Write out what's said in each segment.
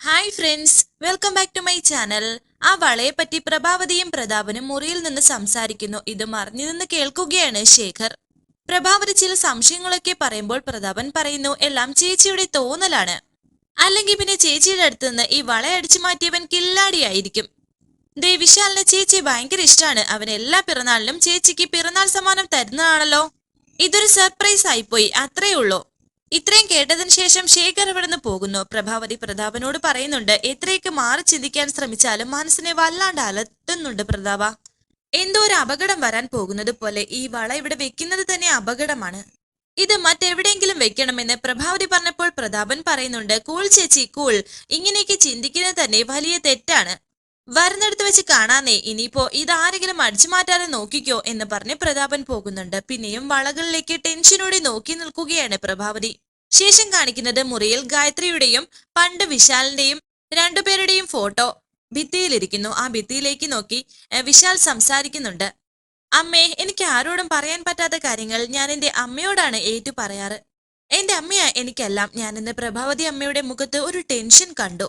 Hi friends welcome back to my channel ആ വളയെ പറ്റി പ്രഭാവതിയും പ്രതാപനും മുറിയിൽ നിന്ന് സംസാരിക്കുന്നു. ഇത് മറിഞ്ഞു നിന്ന് കേൾക്കുകയാണ് ശേഖർ. പ്രഭാവതി ചില സംശയങ്ങളൊക്കെ പറയുമ്പോൾ പ്രതാപൻ പറയുന്നു എല്ലാം ചേച്ചിയുടെ തോന്നലാണ്. അല്ലെങ്കിൽ പിന്നെ ചേച്ചിയുടെ അടുത്ത് നിന്ന് ഈ വള അടിച്ചു മാറ്റിയവൻ കില്ലാടിയായിരിക്കും. ദേ വിശാലിന് ചേച്ചി ഭയങ്കര ഇഷ്ടമാണ്. അവൻ എല്ലാ പിറന്നാളിലും ചേച്ചിക്ക് പിറന്നാൾ സമ്മാനം തരുന്നതാണല്ലോ. ഇതൊരു സർപ്രൈസ് ആയിപ്പോയി. അത്രേ ഉള്ളൂ. ഇത്രയും കേട്ടതിന് ശേഷം ശേഖർ ഇവിടുന്ന് പോകുന്നു? പ്രഭാവതി പ്രതാപനോട് പറയുന്നുണ്ട് എത്രയൊക്കെ മാറി ചിന്തിക്കാൻ ശ്രമിച്ചാലും മനസ്സിനെ വല്ലാണ്ട് അലട്ടുന്നുണ്ട് പ്രതാപ. എന്തോ ഒരു അപകടം വരാൻ പോകുന്നത് പോലെ ഈ വള ഇവിടെ വെക്കുന്നത് തന്നെ അപകടമാണ്. ഇത് മറ്റെവിടെയെങ്കിലും വെക്കണമെന്ന് പ്രഭാവതി പറഞ്ഞപ്പോൾ പ്രതാപൻ പറയുന്നുണ്ട് കൂൾ ചേച്ചി കൂൾ. ഇങ്ങനെയൊക്കെ ചിന്തിക്കുന്നത് തന്നെ വലിയ തെറ്റാണ്. വരുന്നിടത്ത് വെച്ച് കാണാന്നേ ഇനിയിപ്പോ ഇതാരെങ്കിലും അടിച്ചു മാറ്റാതെ നോക്കിക്കോ എന്ന് പറഞ്ഞ് പ്രതാപൻ പോകുന്നുണ്ട്. പിന്നെയും വളകളിലേക്ക് ടെൻഷനോടെ നോക്കി നിൽക്കുകയാണ് പ്രഭാവതി. ശേഷം കാണിക്കുന്നത് മുറിയിൽ ഗായത്രിയുടെയും പണ്ട് വിശാലിന്റെയും രണ്ടുപേരുടെയും ഫോട്ടോ. ഭിത്തിയിലിരിക്കുന്നു. ആ ഭിത്തിയിലേക്ക് നോക്കി വിശാൽ സംസാരിക്കുന്നുണ്ട്. അമ്മേ എനിക്ക് ആരോടും പറയാൻ പറ്റാത്ത കാര്യങ്ങൾ ഞാൻ എന്റെ അമ്മയോടാണ് ഏറ്റു പറയാറ്. എന്റെ അമ്മയാ എനിക്കെല്ലാം. ഞാൻ ഇന്ന് പ്രഭാവതി അമ്മയുടെ മുഖത്ത് ഒരു ടെൻഷൻ കണ്ടു.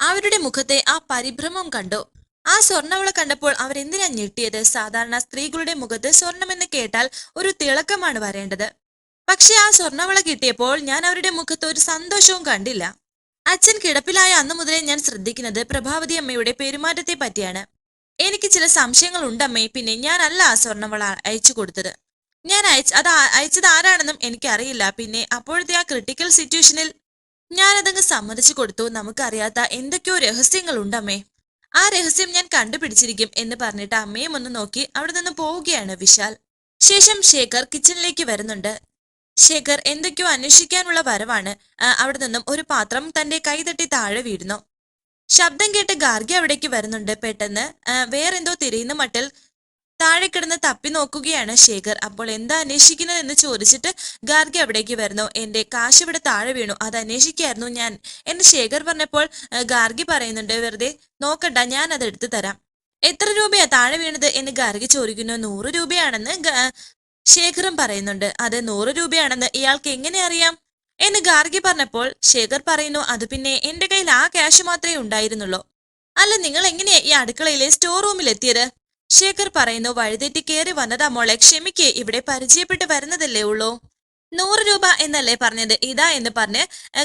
അവരുടെ മുഖത്തെ ആ പരിഭ്രമം കണ്ടു. ആ സ്വർണവള കണ്ടപ്പോൾ അവരെന്തിനാ ഞെട്ടിയത്? സാധാരണ സ്ത്രീകളുടെ മുഖത്ത് സ്വർണമെന്ന് കേട്ടാൽ ഒരു തിളക്കമാണ് വരേണ്ടത്. പക്ഷെ ആ സ്വർണവള കിട്ടിയപ്പോൾ ഞാൻ അവരുടെ മുഖത്ത് ഒരു സന്തോഷവും കണ്ടില്ല. അച്ഛൻ കിടപ്പിലായ അന്നു മുതലേ ഞാൻ ശ്രദ്ധിക്കുന്നത് പ്രഭാവതി അമ്മയുടെ പെരുമാറ്റത്തെ പറ്റിയാണ്. എനിക്ക് ചില സംശയങ്ങൾ ഉണ്ടമ്മേ പിന്നെ ഞാനല്ല ആ സ്വർണവള അയച്ചു കൊടുത്തത്. ഞാൻ അയച്ച അത് അയച്ചത് ആരാണെന്നും എനിക്കറിയില്ല. പിന്നെ അപ്പോഴത്തെ ആ ക്രിട്ടിക്കൽ സിറ്റുവേഷനിൽ ഞാനതങ്ങ് സമ്മതിച്ചു കൊടുത്തു. നമുക്കറിയാത്ത എന്തൊക്കെയോ രഹസ്യങ്ങൾ ഉണ്ടമ്മേ ആ രഹസ്യം ഞാൻ കണ്ടുപിടിച്ചിരിക്കും എന്ന് പറഞ്ഞിട്ട് അമ്മയും ഒന്ന് നോക്കി അവിടെ നിന്ന് പോവുകയാണ് വിശാൽ. ശേഷം ശേഖർ കിച്ചണിലേക്ക് വരുന്നുണ്ട്. ശേഖർ എന്തൊക്കെയോ അന്വേഷിക്കാനുള്ള വരവാണ്. അവിടെ നിന്നും ഒരു പാത്രം തന്റെ കൈതട്ടി താഴെ വീഴുന്നു. ശബ്ദം കേട്ട് ഗാർഗി അവിടേക്ക് വരുന്നുണ്ട്. പെട്ടെന്ന് വേറെന്തോ തിരിയുന്ന മട്ടിൽ താഴെ കിടന്ന് തപ്പി നോക്കുകയാണ് ശേഖർ. അപ്പോൾ എന്താ അന്വേഷിക്കുന്നത് എന്ന് ചോദിച്ചിട്ട് ഗാർഗി അവിടേക്ക് വരുന്നു. എന്റെ കാശ് ഇവിടെ താഴെ വീണു. അത് അന്വേഷിക്കായിരുന്നു ഞാൻ. എന്ന് ശേഖർ പറഞ്ഞപ്പോൾ ഗാർഗി പറയുന്നുണ്ട് വെറുതെ നോക്കണ്ട ഞാൻ അത് എടുത്തു തരാം. എത്ര രൂപയാ താഴെ വീണത്? എന്ന് ഗാർഗി ചോദിക്കുന്നു. നൂറ് രൂപയാണെന്ന് ശേഖറും പറയുന്നുണ്ട് അത് നൂറ് രൂപയാണെന്ന് ഇയാൾക്ക് എങ്ങനെ അറിയാം? എന്ന് ഗാർഗി പറഞ്ഞപ്പോൾ ശേഖർ പറയുന്നു അത് പിന്നെ എന്റെ കയ്യിൽ ആ ക്യാഷ് മാത്രമേ ഉണ്ടായിരുന്നുള്ളൂ. അല്ല നിങ്ങൾ എങ്ങനെയാ ഈ അടുക്കളയിലെ സ്റ്റോർ റൂമിൽ എത്തിയത് ശേഖർ പറയുന്നു വഴിതെറ്റി കയറി വന്നതാ മോളെ ക്ഷമിക്കേ ഇവിടെ പരിചയപ്പെട്ട് വരുന്നതല്ലേ ഉള്ളൂ. നൂറ് രൂപ എന്നല്ലേ പറഞ്ഞത്? ഇതാ എന്ന് പറഞ്ഞ്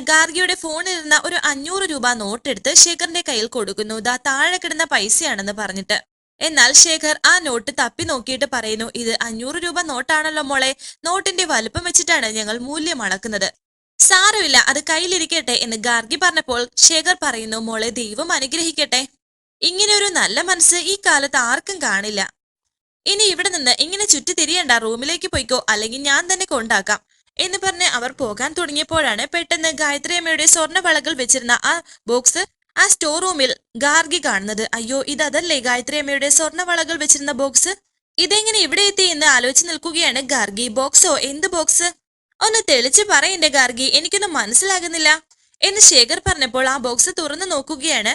ഗാർഗിയുടെ ഫോണിൽ ഇരുന്ന ഒരു അഞ്ഞൂറ് രൂപ നോട്ടെടുത്ത് ശേഖറിന്റെ കയ്യിൽ കൊടുക്കുന്നു. ഇതാ താഴെ കിടന്ന പൈസയാണെന്ന് പറഞ്ഞിട്ട്. എന്നാൽ ശേഖർ ആ നോട്ട് തപ്പി നോക്കിയിട്ട് പറയുന്നു ഇത് അഞ്ഞൂറ് രൂപ നോട്ടാണല്ലോ മോളെ. നോട്ടിന്റെ വലുപ്പം വെച്ചിട്ടാണ് ഞങ്ങൾ മൂല്യം അളക്കുന്നത്. സാരമില്ല അത് കയ്യിലിരിക്കട്ടെ എന്ന് ഗാർഗി പറഞ്ഞപ്പോൾ ശേഖർ പറയുന്നു മോളെ ദൈവം അനുഗ്രഹിക്കട്ടെ. ഇങ്ങനെ ഒരു നല്ല മനസ്സ് ഈ കാലത്ത് ആർക്കും കാണില്ല. ഇനി ഇവിടെ നിന്ന് ഇങ്ങനെ ചുറ്റി തിരിയണ്ട റൂമിലേക്ക് പോയിക്കോ അല്ലെങ്കിൽ ഞാൻ തന്നെ കൊണ്ടാക്കാം എന്ന് പറഞ്ഞ് അവർ പോകാൻ തുടങ്ങിയപ്പോഴാണ് പെട്ടെന്ന് ഗായത്രി അമ്മയുടെ സ്വർണ വളകൾ വെച്ചിരുന്ന ആ ബോക്സ് ആ സ്റ്റോർ റൂമിൽ ഗാർഗി കാണുന്നത്. അയ്യോ ഇതല്ലേ ഗായത്രി അമ്മയുടെ സ്വർണവളകൾ വെച്ചിരുന്ന ബോക്സ് ഇതെങ്ങനെ ഇവിടെ എത്തി എന്ന് ആലോചിച്ച് നിൽക്കുകയാണ് ഗാർഗി. ബോക്സോ എന്ത് ബോക്സ് ഒന്ന് തെളിച്ച് പറയണ്ടേ ഗാർഗി? എനിക്കൊന്നും മനസ്സിലാകുന്നില്ല. എന്ന് ശേഖർ പറഞ്ഞപ്പോൾ ആ ബോക്സ് തുറന്നു നോക്കുകയാണ്.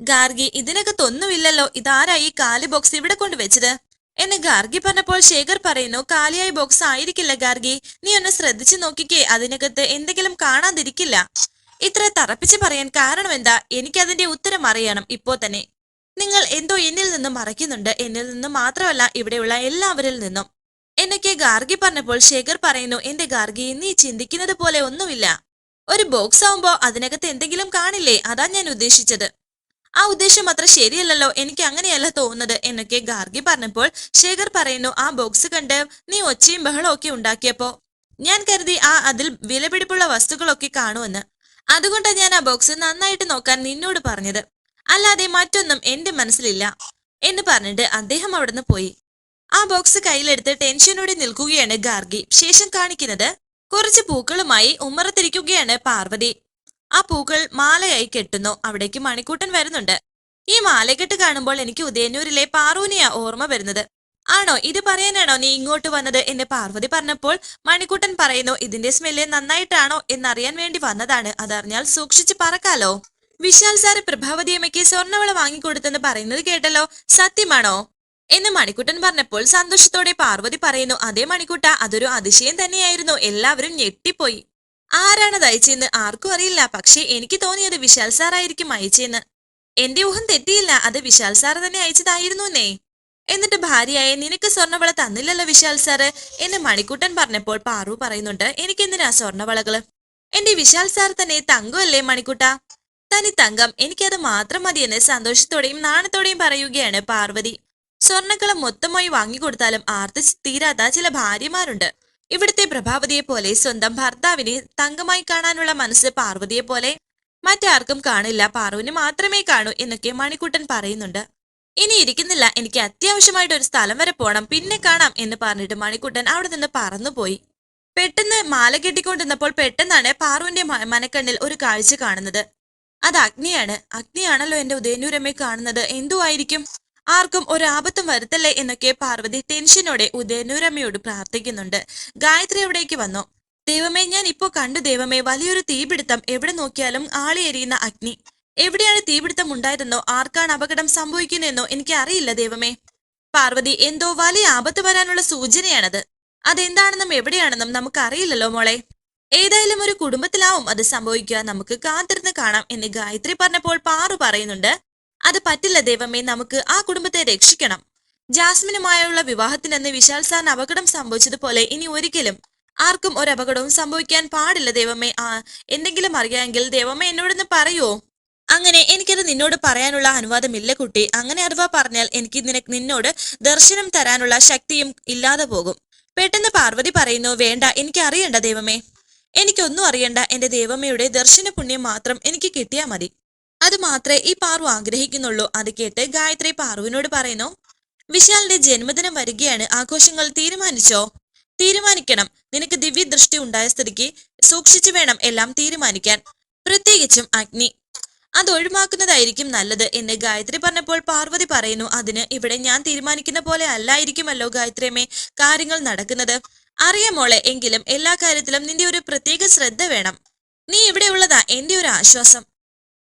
ഗാർഗി ഇതിനകത്തൊന്നുമില്ലല്ലോ ഇതാരാ ഈ കാലി ബോക്സ് ഇവിടെ കൊണ്ട് വെച്ചത്? എന്ന് ഗാർഗി പറഞ്ഞപ്പോൾ ശേഖർ പറയുന്നു കാലിയായ ബോക്സ് ആയിരിക്കില്ല ഗാർഗി. നീ ഒന്ന് ശ്രദ്ധിച്ചു നോക്കിക്കേ. അതിനകത്ത് എന്തെങ്കിലും കാണാതിരിക്കില്ല. ഇത്ര തറപ്പിച്ച് പറയാൻ കാരണം എന്താ? എനിക്കതിന്റെ ഉത്തരം അറിയണം. ഇപ്പോ തന്നെ. നിങ്ങൾ എന്തോ എന്നിൽ നിന്നും മറയ്ക്കുന്നുണ്ട്. എന്നിൽ നിന്നും മാത്രമല്ല ഇവിടെയുള്ള എല്ലാവരിൽ നിന്നും. എന്നൊക്കെ ഗാർഗി പറഞ്ഞപ്പോൾ ശേഖർ പറയുന്നു എന്റെ ഗാർഗി നീ ചിന്തിക്കുന്നത് പോലെ ഒന്നുമില്ല. ഒരു ബോക്സ് ആവുമ്പോ അതിനകത്ത് എന്തെങ്കിലും കാണില്ലേ? അതാ ഞാൻ ഉദ്ദേശിച്ചത്. ആ ഉദ്ദേശം അത്ര ശരിയല്ലല്ലോ. എനിക്ക് അങ്ങനെയല്ല തോന്നുന്നത്. എന്നൊക്കെ ഗാർഗി പറഞ്ഞപ്പോൾ ശേഖർ പറയുന്നു ആ ബോക്സ് കണ്ട് നീ ഒച്ചയും ബഹളവും ഒക്കെ ഉണ്ടാക്കിയപ്പോ ഞാൻ കരുതി ആ അതിൽ വിലപിടിപ്പുള്ള വസ്തുക്കളൊക്കെ കാണുമെന്ന്. അതുകൊണ്ടാണ് ഞാൻ ആ ബോക്സ് നന്നായിട്ട് നോക്കാൻ നിന്നോട് പറഞ്ഞത്. അല്ലാതെ മറ്റൊന്നും എന്റെ മനസ്സിലില്ല എന്ന് പറഞ്ഞിട്ട് അദ്ദേഹം അവിടുന്ന് പോയി. ആ ബോക്സ് കയ്യിലെടുത്ത് ടെൻഷനോടെ നിൽക്കുകയാണ് ഗാർഗി. ശേഷം കാണിക്കുന്നത് കുറച്ച് പൂക്കളുമായി ഉമ്മറത്തിരിക്കുകയാണ് പാർവതി. ആ പൂക്കൾ മാലയായി കെട്ടുന്നു. അവിടേക്ക് മണിക്കൂട്ടൻ വരുന്നുണ്ട്. ഈ മാലകെട്ട് കാണുമ്പോൾ എനിക്ക് ഉദയനൂരിലെ പാറൂനെയാ ഓർമ്മ വരുന്നത്. ആണോ? ഇത് പറയാനാണോ നീ ഇങ്ങോട്ട് വന്നത്? എന്ന് പാർവതി പറഞ്ഞപ്പോൾ മണിക്കുട്ടൻ പറയുന്നു ഇതിന്റെ സ്മെല്ല് നന്നായിട്ടാണോ എന്നറിയാൻ വേണ്ടി വന്നതാണ്. അതറിഞ്ഞാൽ സൂക്ഷിച്ച് പറക്കാലോ. വിശാൽ സാറ് പ്രഭാവതിയമ്മയ്ക്ക് സ്വർണവള വാങ്ങിക്കൊടുത്തെന്ന് പറയുന്നത് കേട്ടല്ലോ. സത്യമാണോ? എന്ന് മണിക്കുട്ടൻ പറഞ്ഞപ്പോൾ സന്തോഷത്തോടെ പാർവതി പറയുന്നു അതേ മണിക്കുട്ട അതൊരു അതിശയം തന്നെയായിരുന്നു. എല്ലാവരും ഞെട്ടിപ്പോയി. ആരാണത് അയച്ചെന്ന് ആർക്കും അറിയില്ല. പക്ഷേ എനിക്ക് തോന്നിയത് വിശാൽ സാറായിരിക്കും അയച്ചെന്ന് എന്റെ ഊഹം തെറ്റിയില്ല. അത് വിശാൽ സാർ തന്നെ അയച്ചതായിരുന്നു എന്നേ എന്നിട്ട് ഭാര്യയായ നിനക്ക് സ്വർണവള തന്നില്ലല്ലോ വിശാൽ സാറ് എന്ന് മണിക്കുട്ടൻ പറഞ്ഞപ്പോൾ പാറു പറയുന്നുണ്ട് എനിക്കെന്തിനാ സ്വർണവളകൾ എന്റെ വിശാൽ സാർ തന്നെ തങ്കമല്ലേ മണിക്കുട്ട? തനി തങ്കം എനിക്കത് മാത്രം മതിയെന്ന് സന്തോഷത്തോടെയും നാണത്തോടെയും പറയുകയാണ് പാർവതി. സ്വർണക്കളം മൊത്തമായി വാങ്ങിക്കൊടുത്താലും ആർത്തി തീരാത്ത ചില ഭാര്യമാരുണ്ട്. ഇവിടുത്തെ പ്രഭാവതിയെ പോലെ സ്വന്തം ഭർത്താവിനെ തങ്കമായി കാണാനുള്ള മനസ്സ് പാർവതിയെ പോലെ മറ്റാർക്കും കാണില്ല. പാറുവിന് മാത്രമേ കാണൂ എന്നൊക്കെ മണിക്കുട്ടൻ പറയുന്നുണ്ട്. ഇനി ഇരിക്കുന്നില്ല. എനിക്ക് അത്യാവശ്യമായിട്ട് ഒരു സ്ഥലം വരെ പോകണം പിന്നെ കാണാം എന്ന് പറഞ്ഞിട്ട് മണിക്കുട്ടൻ അവിടെ നിന്ന് പറന്നുപോയി. പെട്ടെന്ന് മാല കെട്ടിക്കൊണ്ടിരുന്നപ്പോൾ പെട്ടെന്നാണ് പാറുവിന്റെ മനക്കണ്ണിൽ ഒരു കാഴ്ച കാണുന്നത്. അത് അഗ്നിയാണ്. അഗ്നിയാണല്ലോ എന്റെ ഉദയനൂരമ്മയെ കാണുന്നത്. എന്തുവായിരിക്കും? ആർക്കും ഒരു ആപത്തും വരുത്തല്ലേ എന്നൊക്കെ പാർവതി ടെൻഷനോടെ ഉദയനൂരമ്മയോട് പ്രാർത്ഥിക്കുന്നുണ്ട്. ഗായത്രി എവിടേക്ക് വന്നു. ദൈവമേ ഞാൻ ഇപ്പോൾ കണ്ടു ദൈവമേ വലിയൊരു തീപിടുത്തം. എവിടെ നോക്കിയാലും ആളിഎരിയുന്ന അഗ്നി. എവിടെയാണ് തീപിടുത്തം ഉണ്ടായതെന്നോ ആർക്കാണ് അപകടം സംഭവിക്കുന്നതെന്നോ എനിക്ക് അറിയില്ല ദൈവമേ. പാർവതി എന്തോ വലിയ ആപത്ത് വരാനുള്ള സൂചനയാണത്. അതെന്താണെന്നും എവിടെയാണെന്നും നമുക്ക് അറിയില്ലല്ലോ മോളെ. ഏതായാലും ഒരു കുടുംബത്തിലാവും അത് സംഭവിക്കുക. നമുക്ക് കാത്തിരുന്ന് കാണാം എന്ന് ഗായത്രി പറഞ്ഞപ്പോൾ പാറു പറയുന്നുണ്ട്. അത് പറ്റില്ല ദൈവമേ നമുക്ക് ആ കുടുംബത്തെ രക്ഷിക്കണം. ജാസ്മിനുമായുള്ള വിവാഹത്തിനെന്ന് വിശാൽ സാറിന് അപകടം സംഭവിച്ചതുപോലെ ഇനി ഒരിക്കലും ആർക്കും ഒരു അപകടവും സംഭവിക്കാൻ പാടില്ല ദൈവമേ. ആ എന്തെങ്കിലും അറിയാമെങ്കിൽ ദൈവമേ എന്നോടൊന്ന് പറയുവോ? അങ്ങനെ എനിക്കത് നിന്നോട് പറയാനുള്ള അനുവാദമില്ല കുട്ടി. അങ്ങനെ അഥവാ പറഞ്ഞാൽ എനിക്ക് നിനക്ക് നിന്നോട് ദർശനം തരാനുള്ള ശക്തിയും ഇല്ലാതെ പോകും. പെട്ടെന്ന് പാർവതി പറയുന്നു വേണ്ട എനിക്ക് അറിയണ്ട ദൈവമേ. എനിക്കൊന്നും അറിയണ്ട. എന്റെ ദൈവമയുടെ ദർശന പുണ്യം മാത്രം എനിക്ക് കിട്ടിയാ മതി. അത് മാത്രമേ ഈ പാർവ് ആഗ്രഹിക്കുന്നുള്ളൂ. അത് കേട്ട് ഗായത്രി പാർവിനോട് പറയുന്നു വിശാലിന്റെ ജന്മദിനം വരികയാണ്. ആഘോഷങ്ങൾ തീരുമാനിച്ചോ? തീരുമാനിക്കണം. നിനക്ക് ദിവ്യ ദൃഷ്ടി ഉണ്ടായ സ്ഥിതിക്ക് സൂക്ഷിച്ചു വേണം എല്ലാം തീരുമാനിക്കാൻ. പ്രത്യേകിച്ചും അഗ്നി. അത് ഒഴിവാക്കുന്നതായിരിക്കും നല്ലത് എന്ന് ഗായത്രി പറഞ്ഞപ്പോൾ പാർവതി പറയുന്നു അതിന് ഇവിടെ ഞാൻ തീരുമാനിക്കുന്ന പോലെ അല്ലായിരിക്കുമല്ലോ ഗായത്രിയമ്മേ കാര്യങ്ങൾ നടക്കുന്നത്. അറിയാമോളെ എങ്കിലും എല്ലാ കാര്യത്തിലും നിന്റെ ഒരു പ്രത്യേക ശ്രദ്ധ വേണം. നീ ഇവിടെ ഉള്ളതാ എന്റെ ഒരു ആശ്വാസം.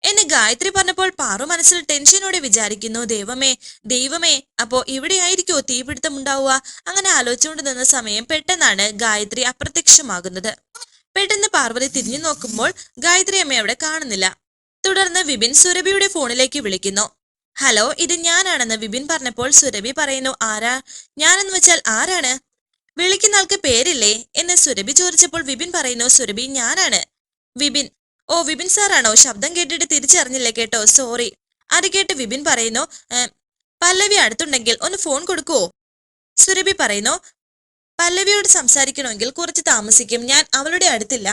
എന്ന് ഗായത്രി പറഞ്ഞപ്പോൾ പാറു മനസ്സിൽ ടെൻഷനോടെ വിചാരിക്കുന്നു ദൈവമേ ദൈവമേ അപ്പോ ഇവിടെ ആയിരിക്കോ തീപിടുത്തം ഉണ്ടാവുക? അങ്ങനെ ആലോചിച്ചുകൊണ്ട് നിന്ന സമയം പെട്ടെന്നാണ് ഗായത്രി അപ്രത്യക്ഷമാകുന്നത്. പെട്ടെന്ന് പാർവതി തിരിഞ്ഞു നോക്കുമ്പോൾ ഗായത്രി അമ്മ അവിടെ കാണുന്നില്ല. തുടർന്ന് വിപിൻ സുരഭിയുടെ ഫോണിലേക്ക് വിളിക്കുന്നു. ഹലോ ഇത് ഞാനാണെന്ന് വിപിൻ പറഞ്ഞപ്പോൾ സുരഭി പറയുന്നു ആരാ? ഞാനെന്ന് വെച്ചാൽ ആരാണ്? വിളിക്കുന്ന ആൾക്ക് പേരില്ലേ? എന്ന് സുരഭി ചോദിച്ചപ്പോൾ വിപിൻ പറയുന്നു സുരഭി ഞാനാണ്. വിപിൻ ഓ വിപിൻ സാറാണോ? ശബ്ദം കേട്ടിട്ട് തിരിച്ചറിഞ്ഞില്ലേ കേട്ടോ? സോറി. അത് കേട്ട് വിപിൻ പറയുന്നു പല്ലവി അടുത്തുണ്ടെങ്കിൽ ഒന്ന് ഫോൺ കൊടുക്കുവോ? സുരഭി പറയുന്നു പല്ലവിയോട് സംസാരിക്കണമെങ്കിൽ കുറച്ച് താമസിക്കും ഞാൻ അവളുടെ അടുത്തില്ല.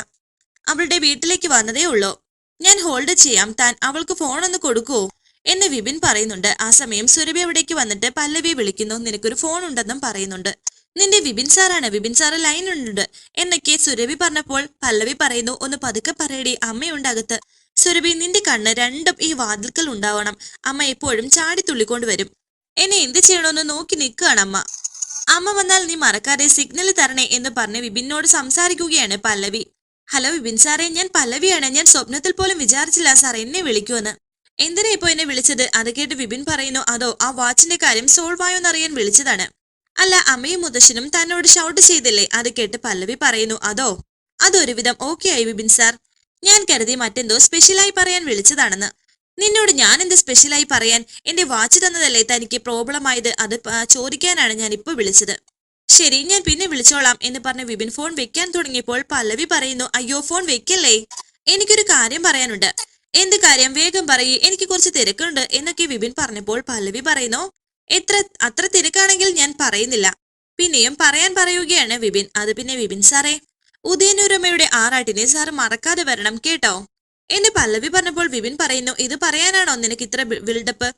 അവളുടെ വീട്ടിലേക്ക് വന്നതേ ഉള്ളൂ. ഞാൻ ഹോൾഡ് ചെയ്യാം. താൻ അവൾക്ക് ഫോൺ ഒന്ന് കൊടുക്കുവോ എന്ന് വിപിൻ പറയുന്നുണ്ട്. ആ സമയം സുരഭി അവിടേക്ക് വന്നിട്ട് പല്ലവി വിളിക്കുന്നു. നിനക്കൊരു ഫോൺ ഉണ്ടെന്നും പറയുന്നുണ്ട്. നിന്റെ വിപിൻ സാറാണ്. വിപിൻ സാറ് ലൈനുണ്ട് എന്നൊക്കെ സുരഭി പറഞ്ഞപ്പോൾ പല്ലവി പറയുന്നു. ഒന്ന് പതുക്കെ പറയടി. അമ്മയുണ്ട് അകത്ത്. സുരഭി നിന്റെ കണ്ണ് രണ്ടും ഈ വാതിൽക്കൽ ഉണ്ടാവണം. അമ്മ എപ്പോഴും ചാടി തുള്ളിക്കൊണ്ട് വരും. എന്നെ എന്ത് ചെയ്യണമെന്ന് നോക്കി നിൽക്കുകയാണ് അമ്മ. അമ്മ വന്നാൽ നീ മറക്കാതെ സിഗ്നൽ തരണേ എന്ന് പറഞ്ഞ് വിപിനോട് സംസാരിക്കുകയാണ് പല്ലവി. ഹലോ വിപിൻ സാറേ ഞാൻ പല്ലവിയാണ്. ഞാൻ സ്വപ്നത്തിൽ പോലും വിചാരിച്ചില്ല സാർ എന്നെ വിളിക്കുമെന്ന്. എന്തിനാ ഇപ്പോ എന്നെ വിളിച്ചത്? അത് കേട്ട് വിപിൻ പറയുന്നു അതോ ആ വാച്ചിന്റെ കാര്യം സോൾവ് ആയോ എന്നറിയാൻ വിളിച്ചതാണ്. അല്ല അമ്മയും മുത്തശ്ശനും തന്നോട് ഷൗട്ട് ചെയ്തില്ലേ? അത് കേട്ട് പല്ലവി പറയുന്നു അതോ? അതൊരുവിധം ഓക്കെ ആയി വിപിൻ സാർ. ഞാൻ കരുതി മറ്റെന്തോ സ്പെഷ്യലായി പറയാൻ വിളിച്ചതാണെന്ന്. നിന്നോട് ഞാൻ എന്ത് സ്പെഷ്യലായി പറയാൻ? എന്റെ വാച്ച് തന്നതല്ലേ തനിക്ക് പ്രോബ്ലം ആയത്? അത് ചോദിക്കാനാണ് ഞാൻ ഇപ്പൊ വിളിച്ചത്. ശരി ഞാൻ പിന്നെ വിളിച്ചോളാം എന്ന് പറഞ്ഞ് വിപിൻ ഫോൺ വെക്കാൻ തുടങ്ങിയപ്പോൾ പല്ലവി പറയുന്നു അയ്യോ ഫോൺ വെക്കല്ലേ? എനിക്കൊരു കാര്യം പറയാനുണ്ട്. എന്ത് കാര്യം? വേഗം പറയൂ. എനിക്ക് കുറച്ച് തിരക്കുണ്ട് എന്നൊക്കെ വിപിൻ പറഞ്ഞപ്പോൾ പല്ലവി പറയുന്നു എത്ര അത്ര തിരക്കാണെങ്കിൽ ഞാൻ പറയുന്നില്ല. പിന്നെയും പറയാൻ പറയുകയാണ് വിപിൻ. അത് പിന്നെ വിപിൻ സാറേ ഉദയനൂരമ്മയുടെ ആറാട്ടിനെ സാർ മറക്കാതെ വരണം കേട്ടോ? എന്ന് പല്ലവി പറഞ്ഞപ്പോൾ വിപിൻ പറയുന്നു ഇത് പറയാനാണോ നിനക്ക് ഇത്ര ബിൽഡപ്പ്?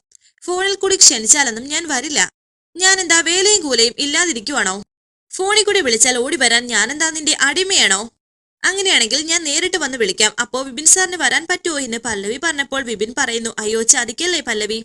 ഫോണിൽ കൂടി ക്ഷണിച്ചാലൊന്നും ഞാൻ വരില്ല. ഞാൻ എന്താ വേലയും കൂലയും ഇല്ലാതിരിക്കുവാണോ? ഫോണിൽ കൂടി വിളിച്ചാൽ ഓടി വരാൻ ഞാനെന്താ നിന്റെ അടിമയാണോ? അങ്ങനെയാണെങ്കിൽ ഞാൻ നേരിട്ട് വന്ന് വിളിക്കാം. അപ്പോ വിപിൻ സാറിന് വരാൻ പറ്റുമോ എന്ന് പല്ലവി പറഞ്ഞപ്പോൾ വിപിൻ പറയുന്നു അയ്യോ ചതിക്കല്ലേ പല്ലവി?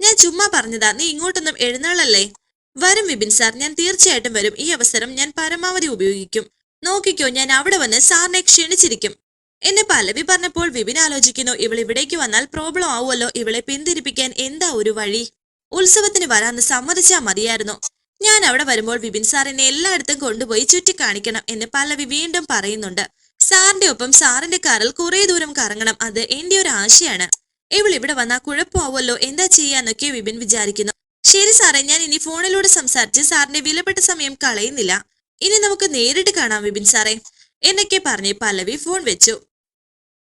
ഞാൻ ചുമ്മാ പറഞ്ഞതാ നീ ഇങ്ങോട്ടൊന്നും എഴുന്നള്ളല്ലേ? വരും വിപിൻ സാർ ഞാൻ തീർച്ചയായിട്ടും വരും. ഈ അവസരം ഞാൻ പരമാവധി ഉപയോഗിക്കും. നോക്കിക്കോ ഞാൻ അവിടെ വന്ന് സാറിനെ ക്ഷണിച്ചിരിക്കും. എന്നെ പല്ലവി പറഞ്ഞപ്പോൾ വിപിൻ ആലോചിക്കുന്നു ഇവൾ ഇവിടേക്ക് വന്നാൽ പ്രോബ്ലം ആവുമല്ലോ. ഇവളെ പിന്തിരിപ്പിക്കാൻ എന്താ ഒരു വഴി? ഉത്സവത്തിന് വരാന്ന് സമ്മതിച്ചാ മതിയായിരുന്നു. ഞാൻ അവിടെ വരുമ്പോൾ വിപിൻ സാർ എന്നെ എല്ലായിടത്തും കൊണ്ടുപോയി ചുറ്റിക്കാണിക്കണം എന്ന് പല്ലവി വീണ്ടും പറയുന്നുണ്ട്. സാറിന്റെ ഒപ്പം സാറിന്റെ കാറിൽ കുറെ ദൂരം കറങ്ങണം അത് എന്റെ ഒരു ആശയാണ്. ഇവൾ ഇവിടെ വന്നാ കുഴപ്പമാവുമല്ലോ എന്താ ചെയ്യാന്നൊക്കെ വിപിൻ വിചാരിക്കുന്നു. ശരി സാറേ ഞാൻ ഇനി ഫോണിലൂടെ സംസാരിച്ച് സാറിന്റെ വിലപ്പെട്ട സമയം കളയുന്നില്ല. ഇനി നമുക്ക് നേരിട്ട് കാണാം വിപിൻ സാറേ. എന്നൊക്കെ പറഞ്ഞ് പല്ലവി ഫോൺ വെച്ചു.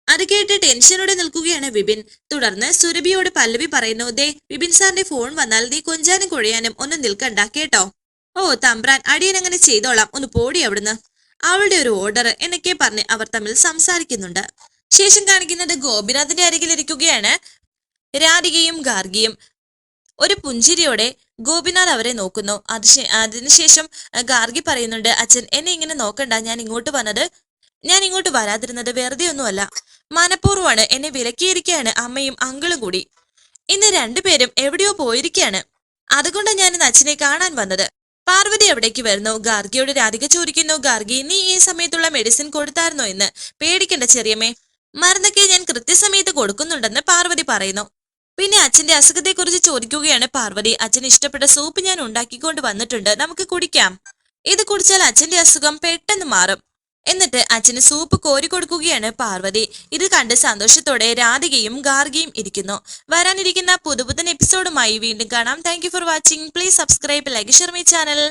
അത് കേട്ട് ടെൻഷനോടെ നിൽക്കുകയാണ് വിപിൻ. തുടർന്ന് സുരഭിയോട് പല്ലവി പറയുന്നു ദേ വിപിൻ സാറിന്റെ ഫോൺ വന്നാൽ നീ കൊഞ്ചാനും കുഴയാനും ഒന്നും നിൽക്കണ്ട കേട്ടോ? ഓ തമ്പ്രാൻ അടിയൻ അങ്ങനെ ചെയ്തോളാം ഒന്ന് പോടി അവിടുന്ന്. അവളുടെ ഒരു ഓർഡർ എന്നൊക്കെ പറഞ്ഞ് അവർ തമ്മിൽ സംസാരിക്കുന്നുണ്ട്. ശേഷം കാണിക്കുന്നത് ഗോപിനാഥിന്റെ അരികിലിരിക്കുകയാണ് രാധികയും ഗാർഗിയും. ഒരു പുഞ്ചിരിയോടെ ഗോപിനാഥ് അവരെ നോക്കുന്നു. അത് ശേ- അതിനുശേഷം ഗാർഗി പറയുന്നുണ്ട് അച്ഛൻ എന്നെ ഇങ്ങനെ നോക്കണ്ട ഞാൻ ഇങ്ങോട്ട് വന്നത് ഞാൻ ഇങ്ങോട്ട് വരാതിരുന്നത് വെറുതെ ഒന്നുമല്ല മനഃപൂർവമാണ് എന്നെ വിലക്കിയിരിക്കുകയാണ് അമ്മയും അങ്കിളും കൂടി. ഇന്ന് രണ്ടുപേരും എവിടെയോ പോയിരിക്കുകയാണ് അതുകൊണ്ട് ഞാൻ ഇന്ന് അച്ഛനെ കാണാൻ വന്നത്. പാർവതി എവിടേക്ക് വരുന്നു? ഗാർഗിയോട് രാധിക ചോദിക്കുന്നു ഗാർഗി നീ ഈ സമയത്തുള്ള മെഡിസിൻ കൊടുത്തായിരുന്നോ എന്ന്? പേടിക്കണ്ട ചെറിയമ്മേ. മരുന്നൊക്കെ ഞാൻ കൃത്യസമയത്ത് കൊടുക്കുന്നുണ്ടെന്ന് പാർവതി പറയുന്നു. പിന്നെ അച്ഛന്റെ അസുഖത്തെക്കുറിച്ച് ചോദിക്കുകയാണ് പാർവതി. അച്ഛന് ഇഷ്ടപ്പെട്ട സൂപ്പ് ഞാൻ ഉണ്ടാക്കിക്കൊണ്ട് വന്നിട്ടുണ്ട്. നമുക്ക് കുടിക്കാം. ഇത് കുടിച്ചാൽ അച്ഛന്റെ അസുഖം പെട്ടെന്ന് മാറും. എന്നിട്ട് അച്ഛന് സൂപ്പ് കോരി കൊടുക്കുകയാണ് പാർവതി. ഇത് കണ്ട് സന്തോഷത്തോടെ രാധികയും ഗാർഗിയും ഇരിക്കുന്നു. വരാനിരിക്കുന്ന പുതുപുത്തൻ എപ്പിസോഡുമായി വീണ്ടും കാണാം. Thank for watching please subscribe like share my channel